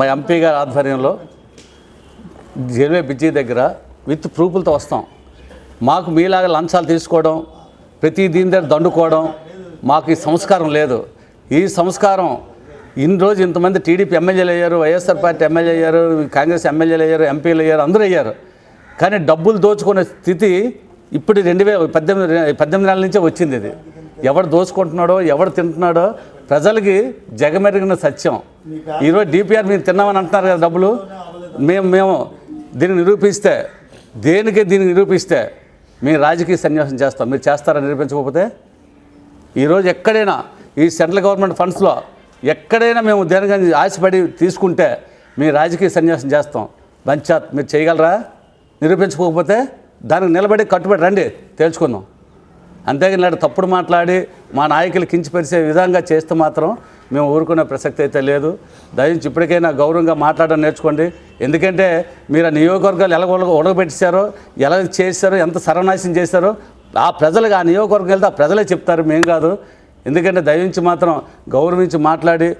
మా ఎంపీ గారి ఆధ్వర్యంలో జైల్వే బ్రిడ్జి దగ్గర విత్ ప్రూఫ్లతో వస్తాం. మాకు మీలాగా లంచాలు తీసుకోవడం ప్రతి దీని దగ్గర దండుకోవడం మాకు ఈ సంస్కారం లేదు. ఈ సంస్కారం ఇన్ని రోజు ఇంతమంది టీడీపీ ఎమ్మెల్యేలు అయ్యారు వైఎస్ఆర్ పార్టీ ఎమ్మెల్యే అయ్యారు కాంగ్రెస్ ఎమ్మెల్యేలు అయ్యారు ఎంపీలు అయ్యారు అందరూ అయ్యారు. కానీ డబ్బులు దోచుకునే స్థితి ఇప్పుడు రెండు వేల పద్దెనిమిది పద్దెనిమిది నెలల నుంచే వచ్చింది ఇది. ఎవడు దోచుకుంటున్నాడో ఎవడు తింటున్నాడో ప్రజలకి జగమెరిగిన సత్యం. ఈరోజు డిపిఆర్ మీరు తిన్నామని అంటున్నారు కదా డబ్బులు? మేము మేము దీన్ని నిరూపిస్తే దేనికి దీన్ని నిరూపిస్తే మేము రాజకీయ సన్యాసం చేస్తాం. మీరు చేస్తారా నిరూపించకపోతే? ఈరోజు ఎక్కడైనా ఈ సెంట్రల్ గవర్నమెంట్ ఫండ్స్లో ఎక్కడైనా మేము దేనికని ఆశపడి తీసుకుంటే మీ రాజకీయ సన్యాసం చేస్తాం. బంచాత్ మీరు చేయగలరా? నిరూపించుకోకపోతే దానికి నిలబడి కట్టుబడి రండి. తేల్చుకుందాం. అంతేగాని నాడు తప్పుడు మాట్లాడి మా నాయకులు కించిపరిచే విధంగా చేస్తే మాత్రం మేము ఊరుకునే ప్రసక్తి అయితే లేదు. దయించి ఇప్పటికైనా గౌరవంగా మాట్లాడడం నేర్చుకోండి. ఎందుకంటే మీరు ఆ నియోజకవర్గాలు ఎలా ఉడగ ఎలా చేశారో ఎంత సర్వనాశనం చేశారో ఆ ప్రజలకు ఆ నియోజకవర్గం వెళ్తే ఆ ప్రజలే చెప్తారు మేము కాదు. ఎందుకంటే దయించి మాత్రం గౌరవించి మాట్లాడి